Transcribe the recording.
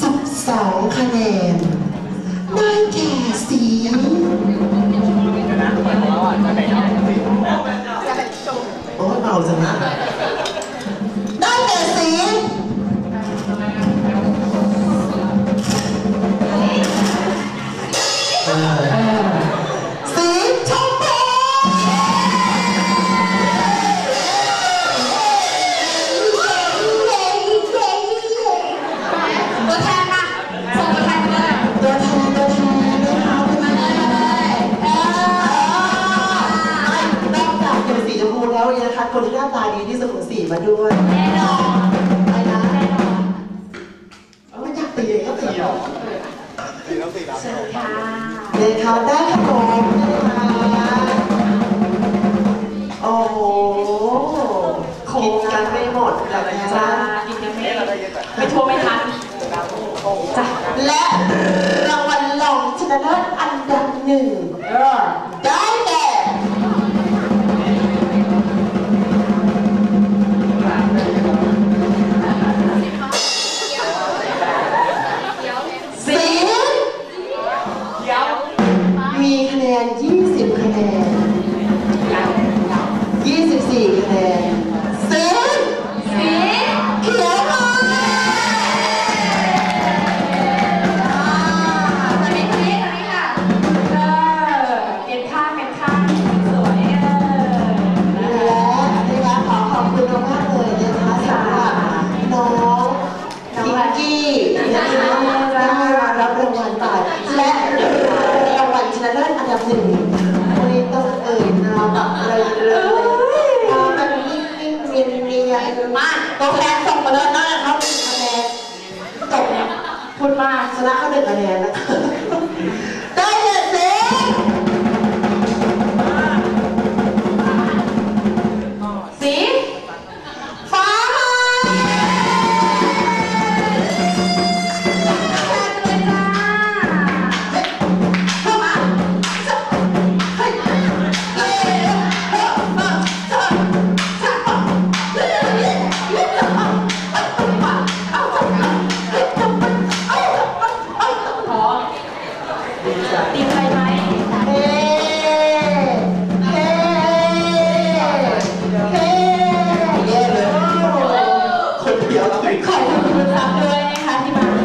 สิบสองคะแนน ได้แก่สี แล้วเนี่ยนะคะคนที่หน้าตาดีที่สุดของสีมาด้วยแน่นอนไรนะแน่นอนไม่อยากตีก็ตีหรอเชิญค่ะเลยค่ะได้ขนมนะคะโอ้โหกินกันไม่หมดเลยนะจ้ากินกันไม่ไม่ทั่วไม่ทันจ้ะและรางวัลรองชนะเลิศอันดับหนึ่ง 24คะแนนสีสีเขียวมาตอนนี้ตอนนี้ตอนนี้ค่ะเออเป็นข้างเป็นข้างสวยเออและนะคะขอขอบคุณมากๆเลยนะคะสำหรับน้องพิงกี้นะคะได้มารับรางวัลไปและรางวัลชนะเลิศอันดับหนึ่งไม่ต้องเอ่ยนาม มากตัวแทนส่งมาเลยนะครับคะแนนจบพูดมากชนะเขาหนึ่งคะแนนนะคะ ติดใไหมเฮ้เฮ้เฮ้แย่เลยคนเดียวเราไปขอบคุเคุณรับด้วยนะคะที่มา